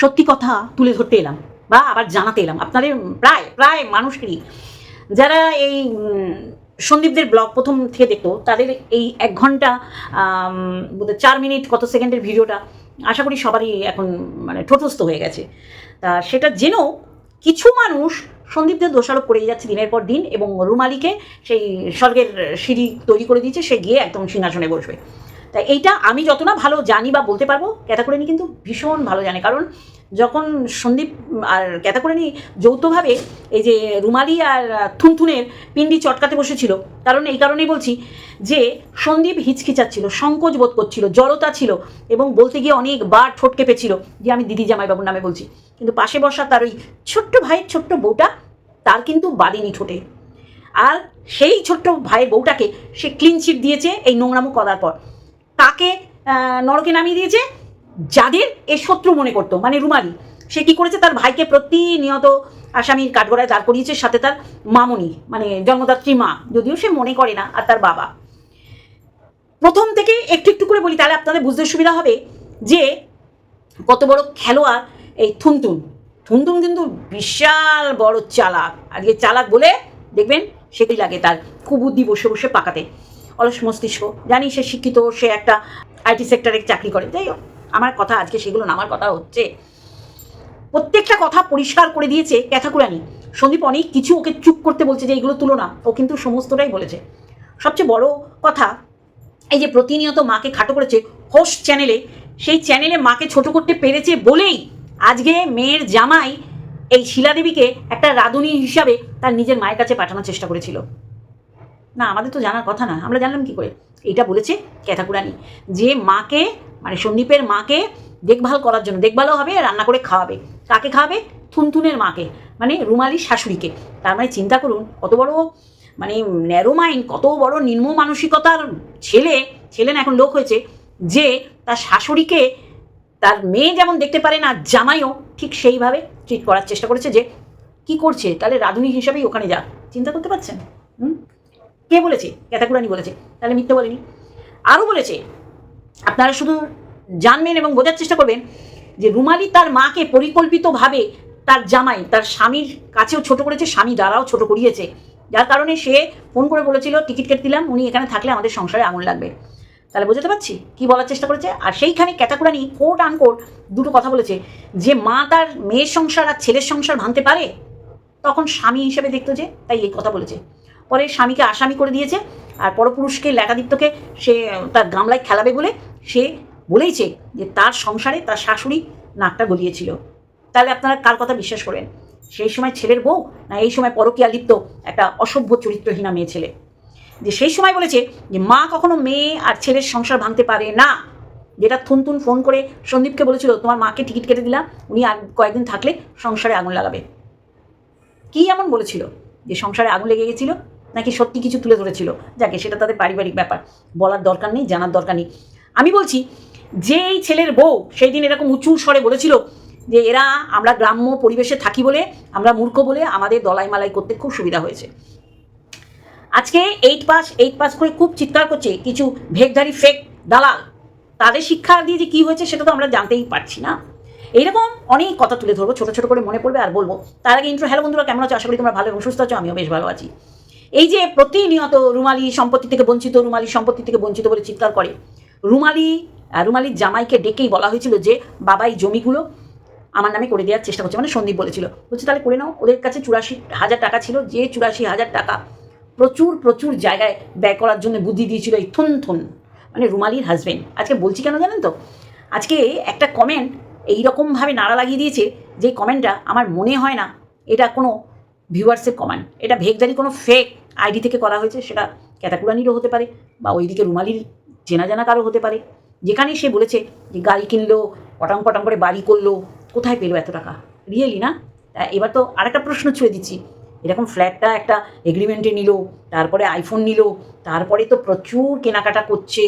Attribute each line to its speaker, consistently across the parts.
Speaker 1: সত্যি কথা তুলে ধরতে এলাম বা আবার জানাতে এলাম। আপনাদের প্রায় প্রায় মানুষেরই যারা এই সন্দীপদের ব্লগ প্রথম থেকে দেখতো, তাদের এই এক ঘণ্টা চার মিনিট কত সেকেন্ডের ভিডিওটা আশা করি সবারই এখন মানে ঠোঁটস্থ হয়ে গেছে। তা সেটা জেনেও কিছু মানুষ সন্দীপদের দোষারোপ করে যাচ্ছে দিনের পর দিন এবং রুমালিকে সেই স্বর্গের সিঁড়ি তৈরি করে দিয়েছে, সে গিয়ে একদম সিংহাসনে বসবে। তা এইটা আমি যত না ভালো জানি বা বলতে পারব ক্যাতাকুরানি কিন্তু ভীষণ ভালো জানে। কারণ যখন সন্দীপ আর ক্যাতাকুরানি যৌথভাবে এই যে রুমালি আর থুনথুনের পিন্ডি চটকাতে বসেছিল, কারণ এই কারণেই বলছি যে সন্দীপ হিচকিচাচ্ছিল, সংকোচ বোধ করছিল, জড়তা ছিল এবং বলতে গিয়ে অনেকবার ঠোঁট কেঁপেছিল যে আমি দিদি জামাইবাবুর নামে বলছি। কিন্তু পাশে বসা তার ওই ছোট্ট ভাইয়ের ছোট্ট বউটা, তার কিন্তু বাদিনী ঠোঁটে। আর সেই ছোট্ট ভাইয়ের বউটাকে সে ক্লিন চিট দিয়েছে এই নোংরামো করার পর। কাকে নরকে নামিয়ে দিয়েছে। যাদের এ শত্রু মনে করতো মানে রুমালি। সে কি করেছে? তার ভাইকে প্রতিনিয়ত আসামির কাঠগড়ায় দাঁড় করিয়েছে, সাথে তার মামনি মানে জন্মদাত্রী মা। যদিও সে মনে করে না, আর তার বাবা। প্রথম থেকে একটু একটু করে বলি, তাহলে আপনাদের বুঝতে সুবিধা হবে যে কত বড় খেলোয়াড় এই থুনতুন থুনতুন কিন্তু বিশাল বড় চালাক। আজকে চালাক বলে দেখবেন, সেটি লাগে তার। কুবুদ্ধি বসে বসে পাকাতে। অলস মস্তিষ্ক। জানি সে শিক্ষিত, সে একটা আইটি সেক্টরে চাকরি করে। যাই হোক, আমার কথা আজকে সেগুলো নামার কথা হচ্ছে, প্রত্যেকটা কথা পরিষ্কার করে দিয়েছে ক্যাথাকুরানি। সন্দীপ অনেক কিছু ওকে চুপ করতে বলছে যে এইগুলো তুলো না। ও কিন্তু সমস্তটাই বলেছে। সবচেয়ে বড় কথা, এই যে প্রতিনিয়ত মাকে খাটো করেছে, হোস্ট চ্যানেলে, সেই চ্যানেলে মাকে ছোট করতে পেরেছে বলেই আজকে মেয়ের জামাই এই শিলাদেবীকে একটা রাঁধুনি হিসাবে তার নিজের মায়ের কাছে পাঠানোর চেষ্টা করেছিল। না, আমাদের তো জানার কথা না আমরা জানলাম কি করে? এটা বলেছে ক্যাথাকুরানি। যে মাকে মানে সন্দীপের মাকে দেখভাল করার জন্য, দেখভালও হবে, রান্না করে খাওয়াবে। কাকে খাওয়াবে? থুনথুনের মাকে মানে রুমালি শাশুড়িকে। তার মানে চিন্তা করুন, কত বড় মানে ন্যারো মাইন্ড কত বড় নিম্ন মানসিকতার ছেলে ছেলে না, এখন লোক হয়েছে, যে তার শাশুড়িকে, তার মেয়ে যেমন দেখতে পারে না, জামাইও ঠিক সেইভাবে ট্রিট করার চেষ্টা করেছে যে, কি করছে? তাহলে রাধুনী হিসাবেই ওখানে যা চিন্তা করতে পারছেন? হুম? কে বলেছে? ক্যাতাকুরানি বলেছে। তাহলে মিথ্যে বলেনি। আরও বলেছে, আপনারা শুধু জানবেন এবং বোঝার চেষ্টা করবেন যে রুমালি তার মাকে পরিকল্পিতভাবে তার জামাই, তার স্বামীর কাছেও ছোট করেছে, স্বামী দ্বারাও ছোট করিয়েছে। যার কারণে সে ফোন করে বলেছিল, টিকিট কেটে দিলাম, উনি এখানে থাকলে আমাদের সংসারে আগুন লাগবে। তাহলে বোঝাতে পারছি কি বলার চেষ্টা করেছে। আর সেইখানে ক্যাতাকুরানি কোট আনকোট দুটো কথা বলেছে, যে মা তার মেয়ের সংসার আর ছেলের সংসার ভাঙতে পারে? তখন স্বামী হিসেবে দেখতো যে, তাই এই কথা বলেছে। পরে স্বামীকে আসামি করে দিয়েছে আর পরপুরুষকে লেখাদিত্যকে সে তার গামলায় খেলাবে বলে সে বলেইছে যে তার সংসারে তার শাশুড়ি নাকটা গলিয়েছিল। তাহলে আপনারা কার কথা বিশ্বাস করেন সেই সময় ছেলের বউ না এই সময় পরকীয়া লিপ্ত একটা অসভ্য চরিত্রহীনা মেয়ে ছেলে? যে সেই সময় বলেছে যে মা কখনো মেয়ে আর ছেলের সংসার ভাঙতে পারে না। যেটা থুনথুন ফোন করে সন্দীপকে বলেছিল, তোমার মাকে টিকিট কেটে দিলাম, উনি আর কয়েকদিন থাকলে সংসারে আগুন লাগাবে। কি এমন বলেছিল? যে সংসারে আগুন লেগে গেছিল? নাকি সত্যি কিছু তুলে ধরেছিল? যাকে, সেটা তাদের পারিবারিক ব্যাপার। বলার দরকার নেই, জানার দরকার নেই। আমি বলছি, যে এই ছেলের বউ সেই দিন এরকম উঁচু স্বরে বলেছিল যে, এরা আমরা গ্রাম্য পরিবেশে থাকি বলে, আমরা মূর্খ বলে আমাদের দলাই মালাই করতে খুব সুবিধা হয়েছে। আজকে এইট পাস এইট পাস করে খুব চিৎকার করছে, কিছু ভেগধারী ফেক দালাল। তাদের শিক্ষা দিয়ে যে কী হয়েছে, সেটা তো আমরা জানতেই পারছি না। এইরকম অনেক কথা তুলে ধরবো, ছোটো ছোটো করে মনে পড়বে আর বলব। তার আগে ইন্ট্রো হ্যালো বন্ধুরা, কেমন আছো? আশা করি তোমরা ভালো এবং সুস্থ আছো, আমিও বেশ ভালো আছি। এই যে প্রতিনিয়ত রুমালি সম্পত্তি থেকে বঞ্চিত, রুমালি সম্পত্তি থেকে বঞ্চিত বলে চিৎকার করে, রুমালি রুমালির জামাইকে ডেকেই বলা হয়েছিল যে, বাবাই জমিগুলো আমার নামে করে দেওয়ার চেষ্টা করছে। মানে সন্দীপ বলেছিল। বলছে, তাহলে করে নাও, ওদের কাছে চুরাশি হাজার টাকা ছিল, যে চুরাশি হাজার টাকা প্রচুর প্রচুর জায়গায় ব্যয় করার জন্য বুদ্ধি দিয়েছিল এই থুন থুন। মানে রুমালির হাজব্যান্ড আজকে বলছি কেন জানেন তো? আজকে একটা কমেন্ট এইরকমভাবে নাড়া লাগিয়ে দিয়েছে, যে কমেন্টটা আমার মনে হয় না এটা কোনো ভিউয়ার্সের কমেন্ট এটা ভেগদারি, কোনো ফেক আইডি থেকে করা হয়েছে, সেটা ক্যাতাকুরানিরও হতে পারে বা ওইদিকে রুমালির চেনা জানা কারও হতে পারে। যেখানেই সে বলেছে যে গাড়ি কিনলো, পটাং পটাং করে বাড়ি করল, কোথায় পেল এত টাকা? রিয়েলি না? এবার তো আরেকটা প্রশ্ন ছুঁয়ে দিচ্ছি। এরকম ফ্ল্যাটটা একটা এগ্রিমেন্টে নিল, তারপরে আইফোন নিল, তারপরে তো প্রচুর কেনাকাটা করছে।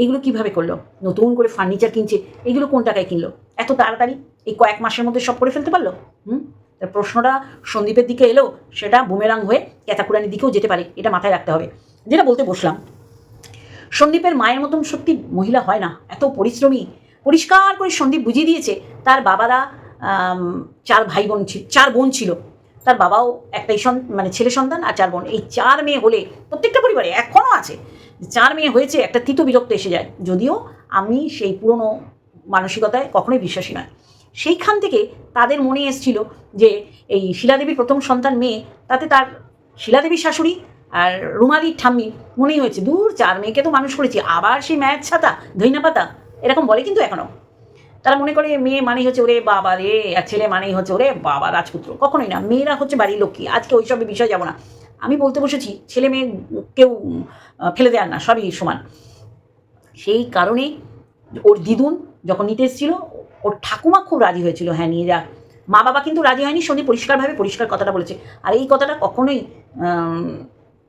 Speaker 1: এইগুলো কীভাবে করল? নতুন করে ফার্নিচার কিনছে এইগুলো কোন টাকায় কিনলো? এত তাড়াতাড়ি? এই কয়েক মাসের মধ্যে সব করে ফেলতে পারল? হুম? প্রশ্নটা সন্দীপের দিকে এলেও সেটা বুমেরাং হয়ে ক্যাতাকুরানির দিকেও যেতে পারে, এটা মাথায় রাখতে হবে। যেটা বলতে বসলাম, সন্দীপের মায়ের মতন সত্যি মহিলা হয় না, এত পরিশ্রমী। পরিষ্কার করে সন্দীপ বুঝিয়ে দিয়েছে, তার বাবারা চার ভাই বোন ছিল চার বোন ছিল। তার বাবাও একটাই সন মানে ছেলে সন্তান আর চার বোন। এই চার মেয়ে হলে প্রত্যেকটা পরিবারে এখনও আছে চার মেয়ে হয়েছে, একটা তিত বিরক্ত এসে যায়। যদিও আমি সেই পুরনো মানসিকতায় কখনোই বিশ্বাসী নয়। সেইখান থেকে তাদের মনে এসেছিল যে এই শিলাদেবীর প্রথম সন্তান মেয়ে, তাতে তার শিলাদেবীর শাশুড়ি আর রুমালির ঠাম্মি মনেই হয়েছে, দূর, চার মেয়েকে তো মানুষ করেছি, আবার সেই ম্যাচ ছাতা ধইনা পাতা এরকম বলে কিন্তু এখনও তারা মনে করে মেয়ে মানেই হচ্ছে ওরে বাবা রে, আর ছেলে মানেই হচ্ছে ওরে বাবা রাজপুত্র। কখনোই না, মেয়েরা হচ্ছে বাড়ির লক্ষ্মী, আজকে ওইসব বিষয় যাব না। আমি বলতে বসেছি, ছেলে মেয়ে কেউ ফেলে দেওয়ার না, সবই সমান। সেই কারণে ওর দিদুন যখন নিতে এসেছিল, ওর ঠাকুমা খুব রাজি হয়েছিল হ্যাঁ নিয়ে যা। মা বাবা কিন্তু রাজি হয়নি সন্ধি পরিষ্কারভাবে পরিষ্কার কথাটা বলেছে। আর এই কথাটা কখনোই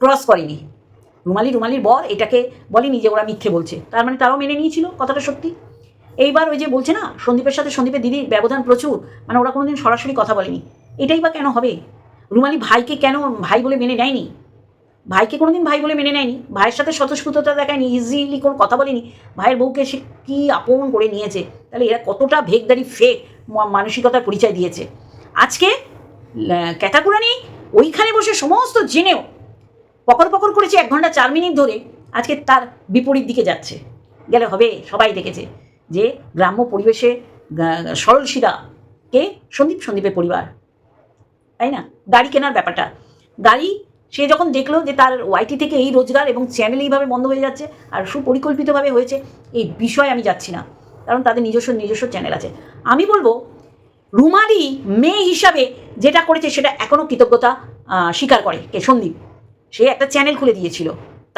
Speaker 1: ক্রস করেনি। রুমালি রুমালির বর এটাকে বলেনি যে ওরা মিথ্যে বলছে। তার মানে তারাও মেনে নিয়েছিল কথাটা সত্যি। এইবার ওই যে বলছে না, সন্দীপের সাথে সন্দীপের দিদির ব্যবধান প্রচুর মানে ওরা কোনোদিন সরাসরি কথা বলেনি। এটাই বা কেন হবে? রুমালি ভাইকে কেন ভাই বলে মেনে নেয়নি? ভাইকে কোনোদিন ভাই বলে মেনে নেয়নি। ভাইয়ের সাথে স্বতঃস্ফূর্ততা দেখায়নি ইজিলি কোনো কথা বলেনি। ভাইয়ের বউকে সে কী আপন করে নিয়েছে? তাহলে এরা কতটা ভেগদারি ফেক মানসিকতার পরিচয় দিয়েছে। আজকে ক্যাটাকুরানি ওইখানে বসে সমস্ত জেনেও পকর পকর করেছে এক ঘণ্টা চার মিনিট ধরে। আজকে তার বিপরীত দিকে যাচ্ছে। গেলে হবে, সবাই দেখেছে যে গ্রাম্য পরিবেশে, গা- সরল শিরা কে সন্দীপ সন্দীপের পরিবার। তাই না? গাড়ি কেনার ব্যাপারটা। গাড়ি সে যখন দেখল যে তার ওয়াইটি থেকে এই রোজগার এবং চ্যানেল এইভাবে বন্ধ হয়ে যাচ্ছে আর সুপরিকল্পিতভাবে হয়েছে, এই বিষয়ে আমি যাচ্ছি না। কারণ তাদের নিজস্ব নিজস্ব চ্যানেল আছে। আমি বলব, রুমালি মেয়ে হিসাবে যেটা করেছে সেটা এখনও কৃতজ্ঞতা স্বীকার করে কে? সন্দীপ। সে একটা চ্যানেল খুলে দিয়েছিল।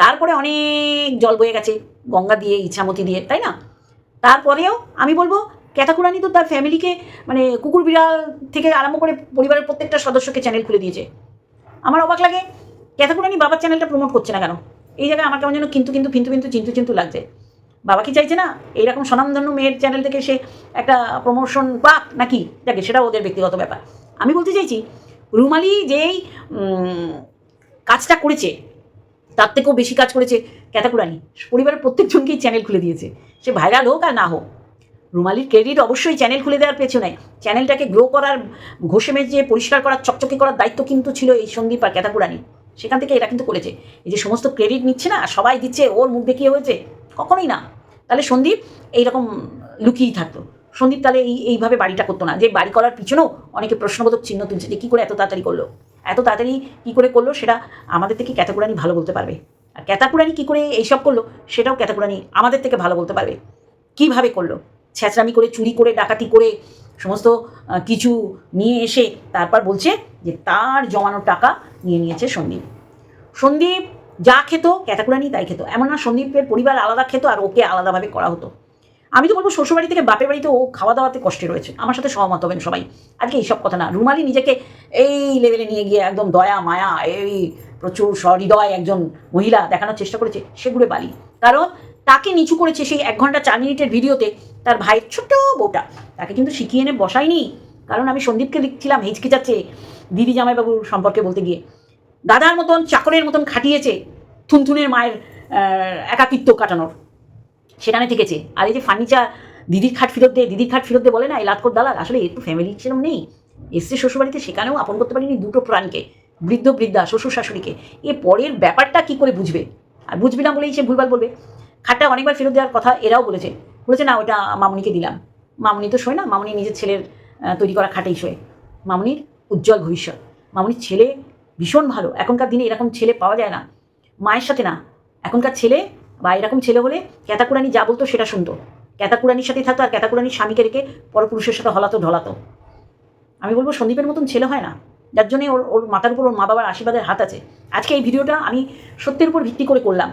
Speaker 1: তারপরে অনেক জল বয়ে গেছে, গঙ্গা দিয়ে ইচ্ছামতি দিয়ে, তাই না? তারপরেও আমি বলব ক্যাতাকুরানি তো তার ফ্যামিলিকে মানে কুকুর বিড়াল থেকে আরম্ভ করে পরিবারের প্রত্যেকটা সদস্যকে চ্যানেল খুলে দিয়েছে। আমার অবাক লাগে ক্যাতাকুরানি বাবার চ্যানেলটা প্রমোট করছে না কেন? এই জায়গায় আমার কেমন যেন কিন্তু কিন্তু কিন্তু কিন্তু চিন্তু চিন্তু লাগছে। বাবা কি চাইছে না? এইরকম স্বনামধন্য মেয়ের চ্যানেল থেকে সে একটা প্রমোশন পাক নাকি? যাকে সেটা ওদের ব্যক্তিগত ব্যাপার। আমি বলতে চাইছি, রুমালি যেই কাজটা করেছে, তার থেকেও বেশি কাজ করেছে ক্যাথাকুরানি পরিবারের প্রত্যেকজনকেই চ্যানেল খুলে দিয়েছে। সে ভাইরাল হোক আর না হোক, রুমালির ক্রেডিট অবশ্যই চ্যানেল খুলে দেওয়ার পেছনে। চ্যানেলটাকে গ্রো করার ঘষে মেজে পরিষ্কার করার, চকচকে করার দায়িত্ব কিন্তু ছিল এই সন্দীপ আর ক্যাতাকুরানি সেখান থেকে এরা কিন্তু করেছে। এই যে সমস্ত ক্রেডিট নিচ্ছে না সবাই দিচ্ছে, ওর মুখ দেখিয়ে হয়েছে, কখনোই না। তাহলে সন্দীপ এইরকম লুকিয়েই থাকতো। সন্দীপ তাহলে এই, এইভাবে বাড়িটা করতো না। যে বাড়ি করার পিছনেও অনেকে প্রশ্নবোধক চিহ্ন তুলছে যে কী করে এত তাড়াতাড়ি করল। এত তাড়াতাড়ি কী করে করল সেটা আমাদের থেকে ক্যাতাকুরানি ভালো বলতে পারবে। আর ক্যাতাকুরানি কী করে এইসব করল সেটাও ক্যাতাকুরানি আমাদের থেকে ভালো বলতে পারবে। কীভাবে করল? ছ্যাঁচড়ামি করে, চুরি করে, ডাকাতি করে সমস্ত কিছু নিয়ে এসে তারপর বলছে যে তার জমানো টাকা নিয়ে নিয়েছে সন্দীপ। সন্দীপ যা খেত ক্যাটাকুরানি তাই খেত। এমন না সন্দীপের পরিবার আলাদা খেত আর ওকে আলাদাভাবে করা হতো। আমি তো বলব শ্বশুরবাড়ি থেকে বাপের বাড়িতে ও খাওয়া দাওয়াতে কষ্টে রয়েছে। আমার সাথে সহমত হবেন সবাই। আজকে এইসব কথা না। রুমালি নিজেকে এই লেভেলে নিয়ে গিয়ে একদম দয়া, মায়া, এই প্রচুর সহৃদয় একজন মহিলা দেখানোর চেষ্টা করেছে, সেগুলো বালি। কারণ তাকে নিচু করেছে সেই এক ঘণ্টা চার মিনিটের ভিডিওতে তার ভাইয়ের ছোট্ট বউটা। তাকে কিন্তু শিখিয়ে এনে বসায়নি। কারণ আমি সন্দীপকে লিখছিলাম হিচকে যাচ্ছে। দিদি জামাইবাবুর সম্পর্কে বলতে গিয়ে। দাদার মতন, চাকরের মতন খাটিয়েছে থুনথুনের মায়ের একাকিত্ব কাটানোর। সেখানে থেকেছে। আর এই যে ফার্নিচার দিদির খাট ফেরত দে, দিদির খাট ফেরত দে বলে না, এই লাতকর দালাল, আসলে একটু ফ্যামিলি সেরকম নেই। এসছে শ্বশুরবাড়িতে, সেখানেও আপন করতে পারিনি দুটো প্রাণকে, বৃদ্ধ বৃদ্ধা, শ্বশুর শাশুড়িকে। এ পরের ব্যাপারটা কি করে বুঝবে? আর বুঝবি না বলেই সে ভুলভাল বলবে। খাটটা অনেকবার ফেরত দেওয়ার কথা এরাও বলেছে। বলেছে, না, ওটা মামুনিকে দিলাম। মামুনি তো শোয় না, মামুনি নিজের ছেলের তৈরি করা খাটেই শোয়। মামুনির উজ্জ্বল ভবিষ্যৎ। মামুনির ছেলে ভীষণ ভালো। এখনকার দিনে এরকম ছেলে পাওয়া যায় না। মায়ের সাথে না। এখনকার ছেলে বা এরকম ছেলে হলে ক্যাতাকুরানি যা বলতো সেটা শুনতো। ক্যাতাকুরানির সাথেই থাকতো আর ক্যাতাকুরানির স্বামীকে রেখে পরপুরুষের সাথে হলাতো, ঢলাতো। আমি বলব সন্দীপের মতন ছেলে হয় না। যার জন্যে ওর ওর মাথার উপর ওর মা বাবার আশীর্বাদের হাত আছে। আজকে এই ভিডিওটা আমি সত্যের উপর ভিত্তি করে করলাম।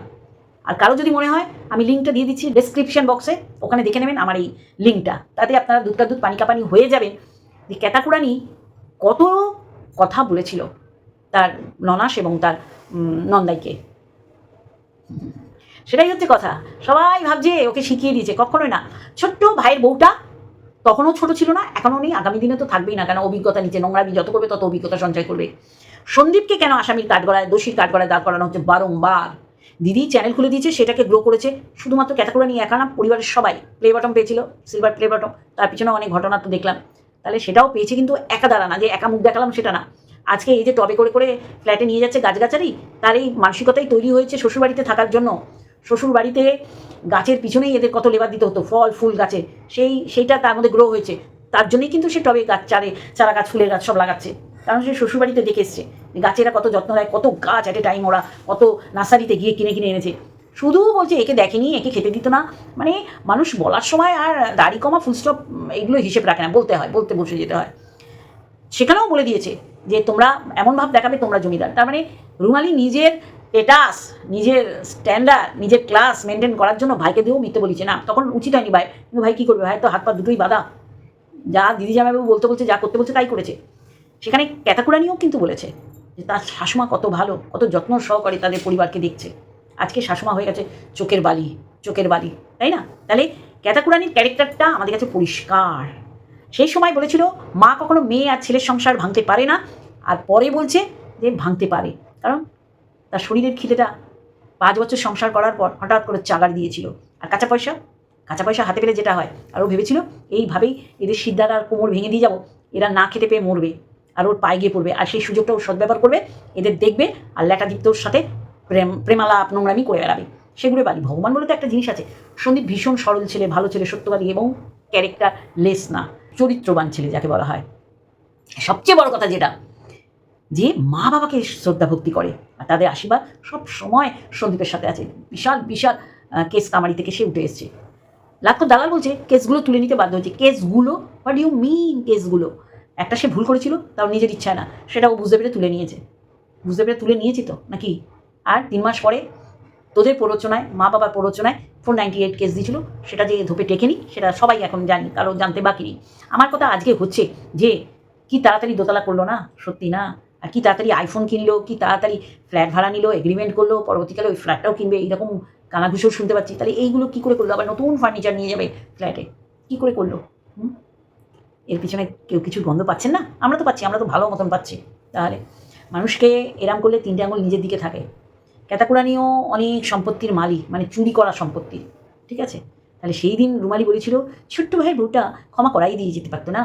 Speaker 1: আর কারও যদি মনে হয়, আমি লিঙ্কটা দিয়ে দিচ্ছি ডেসক্রিপশন বক্সে ওখানে দেখে নেবেন আমার এই লিঙ্কটা। তাতে আপনারা দুধ দুধ পানি কাপানি হয়ে যাবেন। যে ক্যাতাকুরানি কত কথা বলেছিল তার ননাস এবং তার নন্দাইকে। সেটাই হচ্ছে কথা। সবাই ভাবছে, ওকে শিখিয়ে দিয়েছে। কখনোই না। ছোট্ট ভাইয়ের বউটা তখনও ছোট ছিল না, এখনও নেই। আগামী দিনে তো থাকবেই না, কেন অভিজ্ঞতা নিচে নোংরামি যত করবে, তত অভিজ্ঞতা সঞ্চয় করবে। সন্দীপকে কেন আসামির কাঠগড়ায়, দোষীর কাঠগড়ায় দাঁড় করানো হচ্ছে বারংবার? দিদি চ্যানেল খুলে দিয়েছে, সেটাকে গ্রো করেছে। শুধুমাত্র ক্যাটাকুরা নিয়ে একা না, পরিবারের সবাই। প্লে বাটম পেয়েছিল সিলভার প্লে বাটম তার পিছনে অনেক ঘটনা তো দেখলাম। তাহলে সেটাও পেয়েছে কিন্তু একা দাঁড়া না, যে একা মুখ দেখালাম সেটা না। আজকে এই যে টবে করে করে ফ্ল্যাটে নিয়ে যাচ্ছে গাছগাছালি, তার এই মানসিকতাই তৈরি হয়েছে শ্বশুরবাড়িতে থাকার জন্য। শ্বশুরবাড়িতে গাছের পিছনেই এদের কত লেবার দিতে হতো, ফল, ফুল, গাছে। সেই, সেইটা তার মধ্যে গ্রো হয়েছে। তার জন্যই কিন্তু সে টবে গাছ চারে, চারা গাছ, ফুলের গাছ সব লাগাচ্ছে। কারণ সে শ্বশুরবাড়িতে দেখে এসছে গাছেরা কত যত্ন নেয়, কত গাছ অ্যাট এ টাইম ওরা কত নার্সারিতে গিয়ে কিনে কিনে এনেছে। শুধু বলছে, একে দেখেনি, একে খেতে দিত না। মানে মানুষ বলার সময় আর দাড়ি কমা ফুলস্টপ এগুলো হিসেব রাখে না, বলতে হয়, বলতে বসে যেতে হয়। সেখানেও বলে দিয়েছে যে, তোমরা এমন ভাব দেখাবে, তোমরা জমিদার। তার মানে রুমালি নিজের স্টেটাস নিজের স্ট্যান্ডার্ড নিজের ক্লাস মেনটেন করার জন্য ভাইকে দিয়েও মিথ্যে বলিছে না। তখন উচিত হয়নি ভাই। কিন্তু ভাই কী করবে? ভাই তো হাত পা দুটোই বাধা। যা দিদি জামাইবাবু বলতে বলছে, যা করতে বলছে, তাই করেছে। সেখানে ক্যাতাকুরানিও কিন্তু বলেছে যে, তার শাশুমা কত ভালো, কত যত্ন সহকারে তাদের পরিবারকে দেখছে। আজকে শাশুমা হয়ে গেছে চোখের বালি চোখের বালি, তাই না? তাহলে ক্যাতাকুরানির ক্যারেক্টারটা আমাদের কাছে পরিষ্কার। সেই সময় বলেছিল, মা কখনো মেয়ে আর ছেলের সংসার ভাঙতে পারে না, আর পরে বলছে যে ভাঙতে পারে। কারণ তার শরীরের খিদেটা পাঁচ বছর সংসার করার পর হঠাৎ করে চাগার দিয়েছিল। আর কাঁচা পয়সা? কাঁচা পয়সা হাতে পেলে যেটা হয়। আর ও ভেবেছিল, এইভাবেই এদের সিদ্ধার আর কোমর ভেঙে দিয়ে যাব, এরা না খেতে পেয়ে মরবে, আর ওর পায়ে গিয়ে পড়বে। আর সেই সুযোগটা ও সদ্ব্যবহার করবে, এদের দেখবে আর ল্যাটাদিত্যর সাথে প্রেম, প্রেমালাপ, নোংরামি করে বেড়াবে। সেগুলো বাড়ি ভগবান বলে তো একটা জিনিস আছে। সন্দীপ ভীষণ সরল ছেলে, ভালো ছেলে, সত্যবাদী এবং ক্যারেক্টার লেস না, চরিত্রবান ছেলে যাকে বলা হয়। সবচেয়ে বড় কথা যেটা, যে মা বাবাকে শ্রদ্ধা ভক্তি করে আর তাদের আশীর্বাদ সব সময় সন্দীপের সাথে আছে। বিশাল বিশাল কেস কামারি থেকে সে উঠে এসছে। লাক্ষর দালাল বলছে, কেসগুলো তুলে নিতে বাধ্য হচ্ছে কেসগুলো? হোয়াট ইউ মিন কেসগুলো? একটা সে ভুল করেছিল, তাও নিজের ইচ্ছা না। সেটা ও বুঝতে পেরে তুলে নিয়েছে। বুঝতে পেরে তুলে নিয়েছি তো, নাকি? আর তিন মাস পরে তোদের প্ররোচনায়, মা বাবার প্ররোচনায় ফোর নাইনটি এইট কেস দিয়েছিল, সেটা যে ধোপে টেকেনি, সেটা সবাই এখন জানি, কারও জানতে বাকি নেই। আমার কথা আজকে হচ্ছে যে, কি তাড়াতাড়ি দোতলা করল না? সত্যি না? আর কি তাড়াতাড়ি আইফোন কিনলো? কি তাড়াতাড়ি ফ্ল্যাট ভাড়া নিল? এগ্রিমেন্ট করল? পরবর্তীকালে ওই ফ্ল্যাটটাও কিনবে? এইরকম কানাঘুষেও শুনতে পাচ্ছি। তাহলে এইগুলো কি করে করল? আবার নতুন ফার্নিচার নিয়ে যাবে ফ্ল্যাটে কি করে করল? এর পিছনে কেউ কিছু গন্ধ পাচ্ছেন না? আমরা তো পাচ্ছি, আমরা তো ভালো মতন পাচ্ছি। তাহলে মানুষকে এরাম করলে তিনটে আঙুল নিজের দিকে থাকে। ক্যাতাকুরানিও অনেক সম্পত্তির মালিক মানে চুরি করা সম্পত্তির ঠিক আছে? তাহলে সেই দিন রুমালি বলেছিল, ছোট্ট ভাইয়ের বউটা ক্ষমা করাই দিয়ে যেতে পারতো না,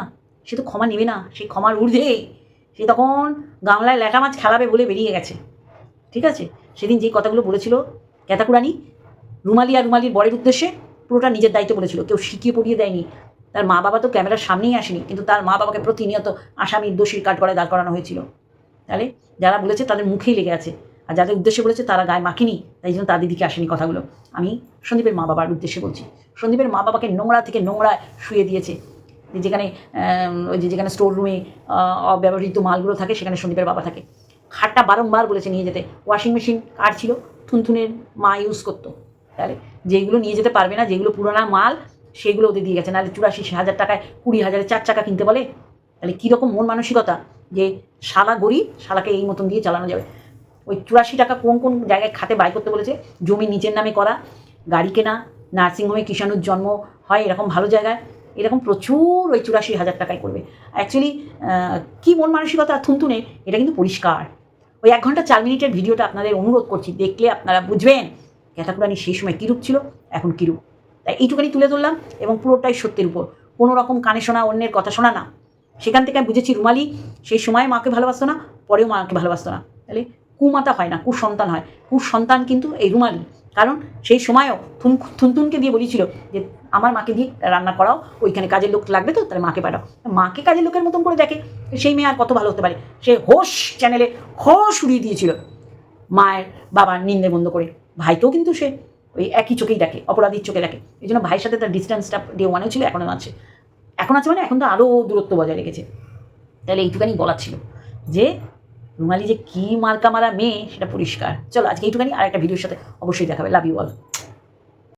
Speaker 1: সে তো ক্ষমা নেবে না সেই ক্ষমার ঊর্ধ্বে। সে তখন গামলায় ল্যাটা মাছ খেলাবে বলে বেরিয়ে গেছে, ঠিক আছে? সেদিন যে কথাগুলো বলেছিল ক্যাতাকুরানি রুমালি আর রুমালির বরের উদ্দেশ্যে পুরোটা নিজের দায়িত্ব বলেছিল, কেউ শিখিয়ে পড়িয়ে দেয়নি। তার মা বাবা তো ক্যামেরার সামনেই আসেনি, কিন্তু তার মা বাবাকে প্রতিনিয়ত আসামির দোষীর কাঠ করে দাঁড় করানো হয়েছিল। তাহলে যারা বলেছে তাদের মুখেই লেগে আছে। আর যাদের উদ্দেশ্যে বলেছে তারা গায়ে মাখিনি তাই জন্য তাদের দিকে আসেনি কথাগুলো। আমি সন্দীপের মা বাবার উদ্দেশ্যে বলছি। সন্দীপের মা বাবাকে নোংরা থেকে নোংরা শুয়ে দিয়েছে। যেখানে ওই যে যেখানে স্টোর রুমে অব্যবহৃত মালগুলো থাকে, সেখানে সন্দীপের বাবা থাকে। খাটটা বারংবার বলেছে নিয়ে যেতে। ওয়াশিং মেশিন কার ছিল, থুনথুনের মা ইউজ করতো। তাহলে যেগুলো নিয়ে যেতে পারবে না, যেগুলো পুরোনো মাল, সেগুলো ওদের দিয়ে গেছে। নাহলে চুরাশি হাজার টাকায়, কুড়ি হাজারে চার চাকা কিনতে বলে? তাহলে কীরকম মন মানসিকতা যে শালা গরিব, শালাকে এই মতন দিয়ে চালানো যাবে? ওই চুরাশি টাকা কোন কোন জায়গায় খাতে বাই করতে বলেছে? জমি নিজের নামে করা, গাড়ি কেনা, নার্সিংহোমে কিষাণুর জন্ম হয়, এরকম ভালো জায়গায়। এরকম প্রচুর ওই চুরাশি হাজার টাকায় করবে। অ্যাকচুয়ালি কী মন মানসিকতা থুনথুনে, এটা কিন্তু পরিষ্কার। ওই এক ঘণ্টা চার মিনিটের ভিডিওটা আপনাদের অনুরোধ করছি, দেখলে আপনারা বুঝবেন ক্যাথাকুরানি সেই সময় কীরূপ ছিল, এখন কীরূপ তাই এইটুখানি তুলে ধরলাম এবং পুরোটাই সত্যের উপর। কোনো রকম কানে শোনা, অন্যের কথা শোনা না। সেখান থেকে আমি বুঝেছি, রুমালি সেই সময় মাকে ভালোবাসতো না, পরেও মাকে ভালোবাসতো না। তাহলে কুমাতা হয় না, কুসন্তান হয়। কুসন্তান কিন্তু এই রুমালি। কারণ সেই সময়ও থুন থুনথুনকে দিয়ে বলেছিল যে, আমার মাকে দিয়ে রান্না করাও, ওইখানে কাজের লোক লাগবে তো, তাহলে মাকে পাঠাও। মাকে কাজের লোকের মতন করে দেখে, সেই মেয়ে আর কত ভালো হতে পারে। সে হোস চ্যানেলে হোস উড়িয়ে দিয়েছিল মায়ের বাবার নিন্দে বন্ধ করে। ভাইকেও কিন্তু সে ওই একই চোখেই দেখে, অপরাধীর চোখে দেখে। এই জন্য ভাইয়ের সাথে তার ডিস্টেন্সটা ডে ওয়ানেও ছিল এখনও আছে। এখন আছে মানে এখন তো আরও দূরত্ব বজায় রেখেছে। তাহলে এইটুখানি বলার ছিল যে রুমালি যে কি মার্কা মারা মেয়ে, সেটা পরিষ্কার। চলো, আজকে এইটুখানি আর একটা ভিডিওর সাথে অবশ্যই দেখাবে। Love you all